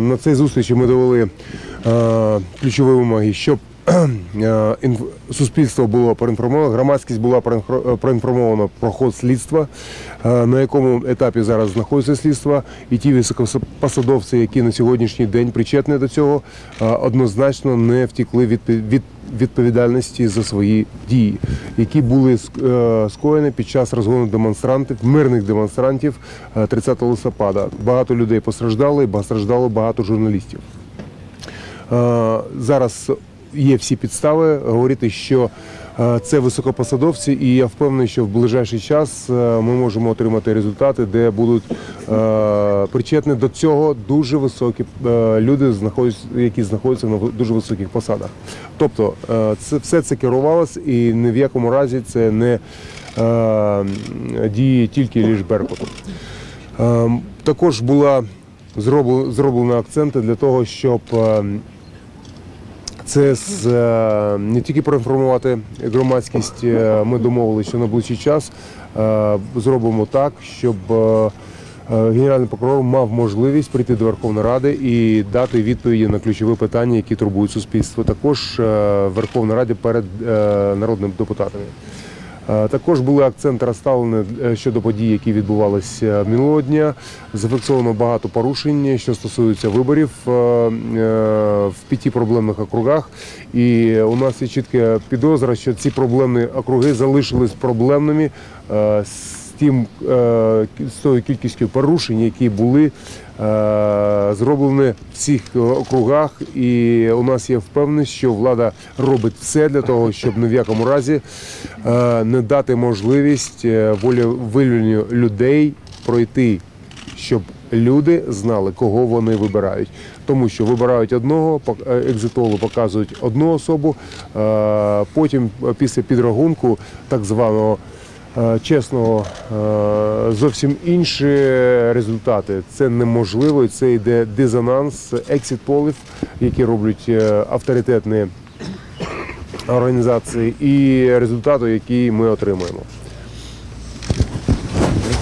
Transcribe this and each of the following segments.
На цій зустрічі ми довели е, ключові вимоги, щоб суспільство було проінформовано, громадськість була проінфро- проінформована про ход слідства, е, на якому етапі зараз знаходиться слідство, і ті високопосадовці, які на сьогоднішній день причетні до цього, е, однозначно не втікли від, від відповідальності за свої дії, які були е, скоєні під час розгону демонстрантів, мирних демонстрантів е, 30 листопада. Багато людей постраждало і постраждало багато журналістів. Е, Зараз є всі підстави говорити, що е, це високопосадовці, і я впевнений, що в ближайший час е, ми можемо отримати результати, де будуть е, причетні до цього дуже високі люди, які знаходяться на дуже високих посадах. Тобто це все це керувалось, і ні в якому разі це не дії тільки лише Беркуту. Ем, Також була зроблена акценти для того, щоб ем, це з, е, не тільки проінформувати громадськість. е, Ми домовилися, що на ближчий час е, зробимо так, щоб генеральний прокурор мав можливість прийти до Верховної Ради і дати відповіді на ключові питання, які турбують суспільство. Також в Верховній Раді перед народними депутатами. Е, Також були акценти розставлені е, щодо подій, які відбувалися минулого дня. Зафіксовано багато порушень, що стосуються виборів е, в п'яти проблемних округах. І у нас є чітка підозра, що ці проблемні округи залишились проблемними з тим е, з тою кількістю порушень, які були е, зроблені в цих округах. І у нас є впевненість, що влада робить все для того, щоб ні в якому разі е, не дати можливість е, волевиявленню людей пройти, щоб люди знали, кого вони вибирають. Тому що вибирають одного, е, екзитолу показують одну особу, е, потім е, після підрахунку так званого е, чесного е, зовсім інші результати. Це неможливо, це йде дизонанс ексіт полів, які роблять е, авторитетні організації, і результату, який ми отримуємо.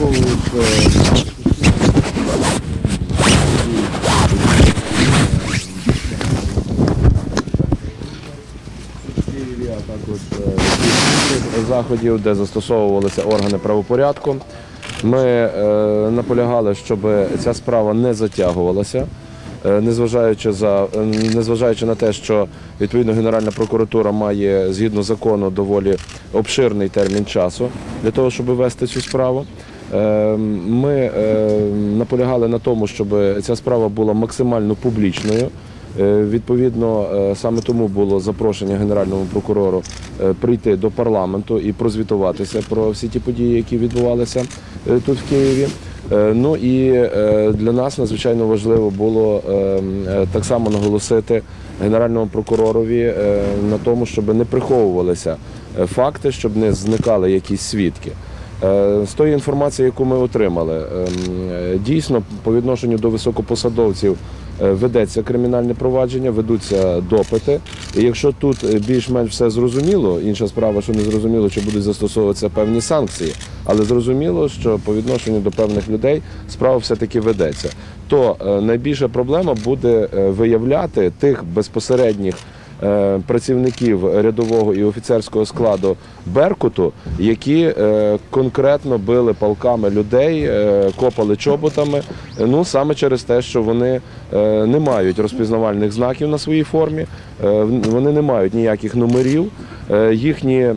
Е, інших заходів, де застосовувалися органи правопорядку. Ми е, наполягали, щоб ця справа не затягувалася. Е, Незважаючи за е, незважаючи на те, що відповідно Генеральна прокуратура має згідно закону доволі обширний термін часу для того, щоб вести цю справу. Ми наполягали на тому, щоб ця справа була максимально публічною. Е, Відповідно, е, саме тому було запрошення генеральному прокурору е, прийти до парламенту і прозвітуватися про всі ті події, які відбувалися тут в Києві. Ну і для нас надзвичайно важливо було е, е, так само наголосити генеральному прокуророві на тому, щоб не приховувалися факти, щоб не зникали якісь свідки. Е, З тої інформації, яку ми отримали, ем, е, дійсно по відношенню до високопосадовців е, ведеться кримінальне провадження, ведуться допити. І якщо тут більш-менш все зрозуміло, інша справа, що не зрозуміло, чи будуть застосовуватися певні санкції, але зрозуміло, що по відношенню до певних людей справа все-таки ведеться. То найбільша проблема буде виявляти тих безпосередніх працівників рядового і офіцерського складу Беркуту, які е, конкретно били палками людей, е, копали чоботами. е, Ну саме через те, що вони е, не мають розпізнавальних знаків на своїй формі, е, вони не мають ніяких номерів. е, Їхні е,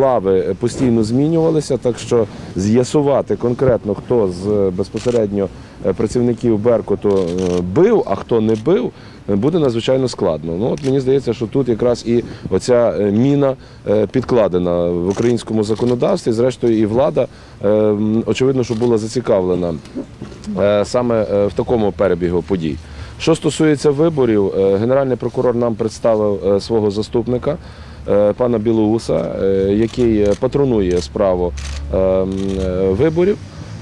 лави постійно змінювалися, так що з'ясувати конкретно, хто з е, безпосередньо е, працівників Беркуту е, бив, а хто не бив, е, буде надзвичайно складно. Ну от мені здається, що тут якраз і оця е, міна е, підкладена в українському законодавстві. Зрештою, і влада е, очевидно, що була зацікавлена саме в такому перебігу подій. Що стосується виборів, генеральний прокурор нам представив свого заступника. Пана Білоуса, який патронує справу виборів.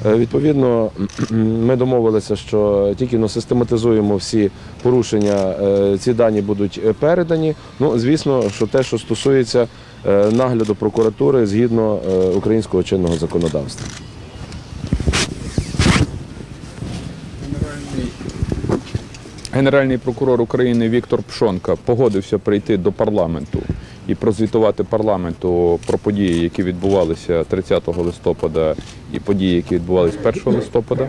Е, Відповідно, ми домовилися, що тільки ну, систематизуємо всі порушення, е, ці дані будуть е, передані. Ну, звісно, що те, що стосується нагляду прокуратури згідно українського чинного законодавства. Генеральний прокурор України Віктор Пшонка погодився прийти до парламенту і прозвітувати парламенту про події, які відбувалися 30 листопада, і події, які відбувалися 1 листопада.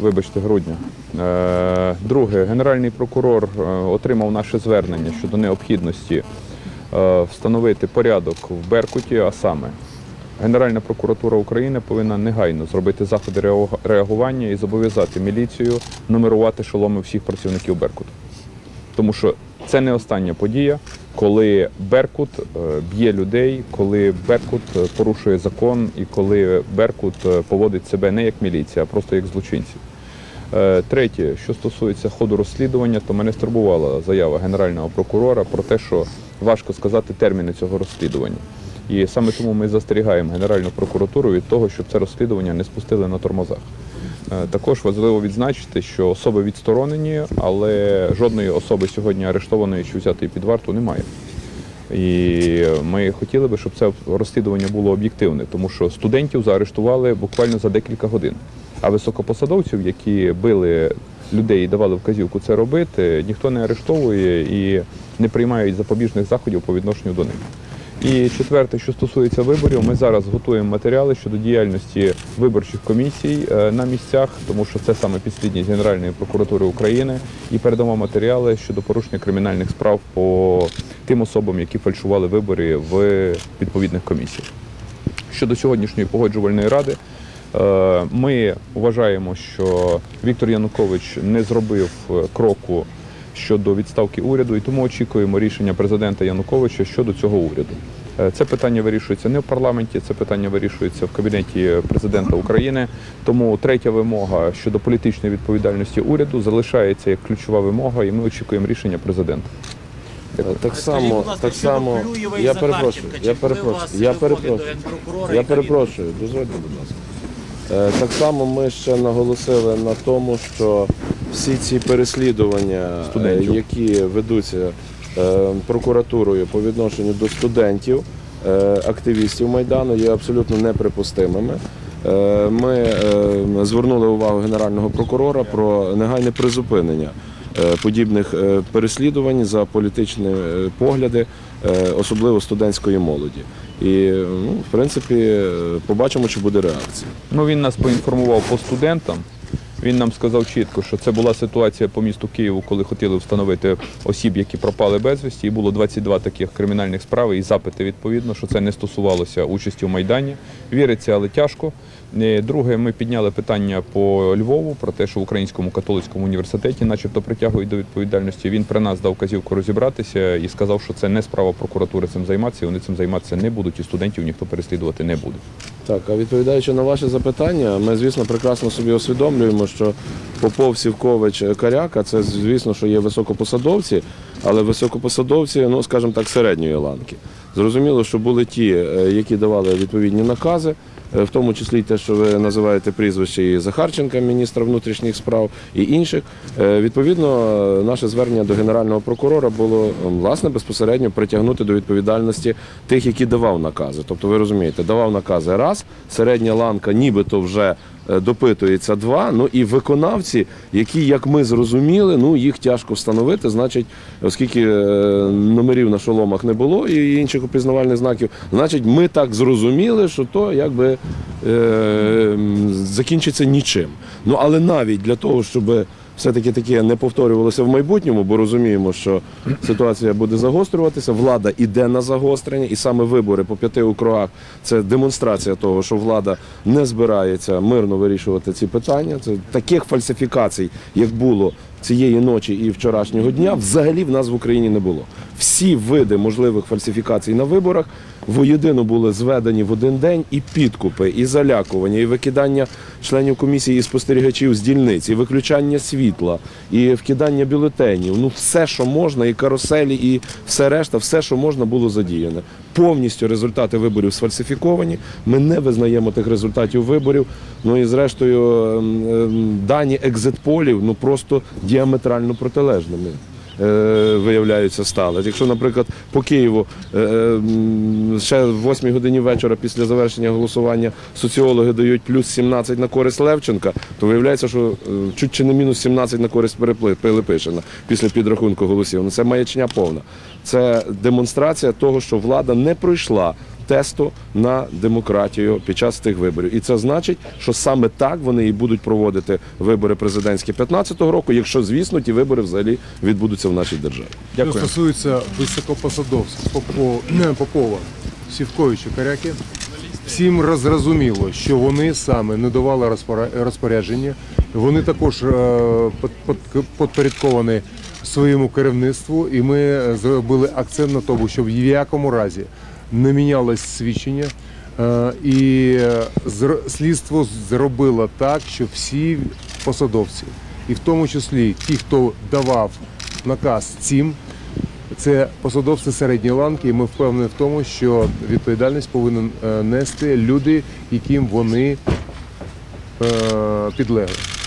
Вибачте, грудня. Е, Друге, генеральний прокурор е, отримав наше звернення щодо необхідності е, встановити порядок в Беркуті, а саме Генеральна прокуратура України повинна негайно зробити заходи реагування і зобов'язати міліцію нумерувати шоломи всіх працівників Беркуту. Тому що це не остання подія, коли Беркут е, б'є людей, коли Беркут е, порушує закон і коли Беркут е, поводить себе не як міліція, а просто як злочинці. Третє, що стосується ходу розслідування, то мене стурбувала заява генерального прокурора про те, що важко сказати терміни цього розслідування. І саме тому ми застерігаємо Генеральну прокуратуру від того, щоб це розслідування не спустили на тормозах. Е, Також важливо відзначити, що особи відсторонені, але жодної особи сьогодні арештованої чи взятої під варту немає. І ми хотіли би, щоб це розслідування було об'єктивне, тому що студентів заарештували буквально за декілька годин. А високопосадовців, які били людей і давали вказівку це робити, ніхто не арештовує і не приймають запобіжних заходів по відношенню до них. І четверте, що стосується виборів, ми зараз готуємо матеріали щодо діяльності виборчих комісій е, на місцях, тому що це саме підслідність Генеральної прокуратури України, і передамо матеріали щодо порушення кримінальних справ по тим особам, які фальшували вибори в відповідних комісіях. Щодо сьогоднішньої погоджувальної ради, е, ми вважаємо, що Віктор Янукович не зробив кроку щодо відставки уряду, і тому очікуємо рішення президента Януковича щодо цього уряду. Е, Це питання вирішується не в парламенті, це питання вирішується в кабінеті президента України. Тому третя вимога щодо політичної відповідальності уряду залишається як ключова вимога, і ми очікуємо рішення президента. Так само, так само, я перепрошую, я перепрошую, я перепрошую. Я перепрошую, дозвольте, будь ласка. Е, Так само ми ще наголосили на тому, що всі ці переслідування, е, Студентів. які ведуться е, прокуратурою по відношенню до студентів, е, активістів Майдану, є абсолютно неприпустимими. Е, Ми е, звернули увагу Генерального прокурора про негайне призупинення е, подібних е, переслідувань за політичні е, погляди, е, особливо студентської молоді. І ну, в принципі е, побачимо, чи буде реакція. Ну він нас поінформував по студентам. Він нам сказав чітко, що це була ситуація по місту Києву, коли хотіли встановити осіб, які пропали безвісті. І було 22 таких кримінальних справи і запити відповідно, що це не стосувалося участі в Майдані. Віриться, але тяжко. Е, Друге, ми підняли питання по Львову про те, що в Українському католицькому університеті, начебто, притягують до відповідальності. Він при нас дав казівку розібратися і сказав, що це не справа прокуратури цим займатися. і Вони цим займатися не будуть, і студентів ніхто переслідувати не буде. Так, а відповідаючи на ваше запитання, ми, звісно, прекрасно собі усвідомлюємо, що Попов, Сівкович, Каряка це, звісно, що є високопосадовці, але високопосадовці, ну, скажімо так, середньої ланки. Зрозуміло, що були ті, е, які давали відповідні накази, в тому числі те, що ви називаєте прізвище і Захарченка, міністра внутрішніх справ, і інших. Е, Відповідно, е, наше звернення до генерального прокурора було власне безпосередньо притягнути до відповідальності тих, які давав накази. Тобто, ви розумієте, давав накази раз, середня ланка, нібито вже. Е, Допитується два, ну і виконавці, які, як ми зрозуміли, ну їх тяжко встановити. Значить, оскільки е, номерів на шоломах не було і інших опізнавальних знаків, значить, ми так зрозуміли, що то якби е, закінчиться нічим. Ну але навіть для того, щоб все-таки таке не повторювалося в майбутньому, бо розуміємо, що ситуація буде загострюватися, влада іде на загострення, і саме вибори по п'яти округах це демонстрація того, що влада не збирається мирно вирішувати ці питання. Це таких фальсифікацій, як було цієї ночі і вчорашнього дня, взагалі в нас в Україні не було. Всі види можливих фальсифікацій на виборах воєдино були зведені в один день і підкупи, і залякування, і викидання членів комісії і спостерігачів з дільниць, і виключання світла, і вкидання бюлетенів. Ну все, що можна, і каруселі, і все решта, все, що можна, було задіяне. Повністю результати виборів сфальсифіковані. Ми не визнаємо тих результатів виборів. Ну і зрештою ем, ем, дані екзитполів ну просто діаметрально протилежними. Е, виявляються стали. Якщо, наприклад, по Києву е, е, ще в 8 годині вечора після завершення голосування соціологи дають плюс 17 на користь Левченка, то виявляється, що чуть чи не мінус 17 на користь Пилипишина після підрахунку голосів. Ну, це маячня повна. Це демонстрація того, що влада не пройшла тесту на демократію під час тих виборів. І це значить, що саме так вони і будуть проводити вибори президентські 15-го року, якщо, звісно, ті вибори взагалі відбудуться в нашій державі. Що стосується високопосадовців Попова, Сівковича, Коряки, всім розрозуміло, що вони саме не давали розпорядження. Вони також е, підпорядковані своєму керівництву, і ми зробили акцент на тому, щоб в якому разі не мінялось свідчення. Е, І е, слідство зробило так, що всі посадовці, і в тому числі ті, хто давав наказ цим, це посадовці середньої ланки, і ми впевнені в тому, що відповідальність повинен е, нести люди, яким вони підлегли.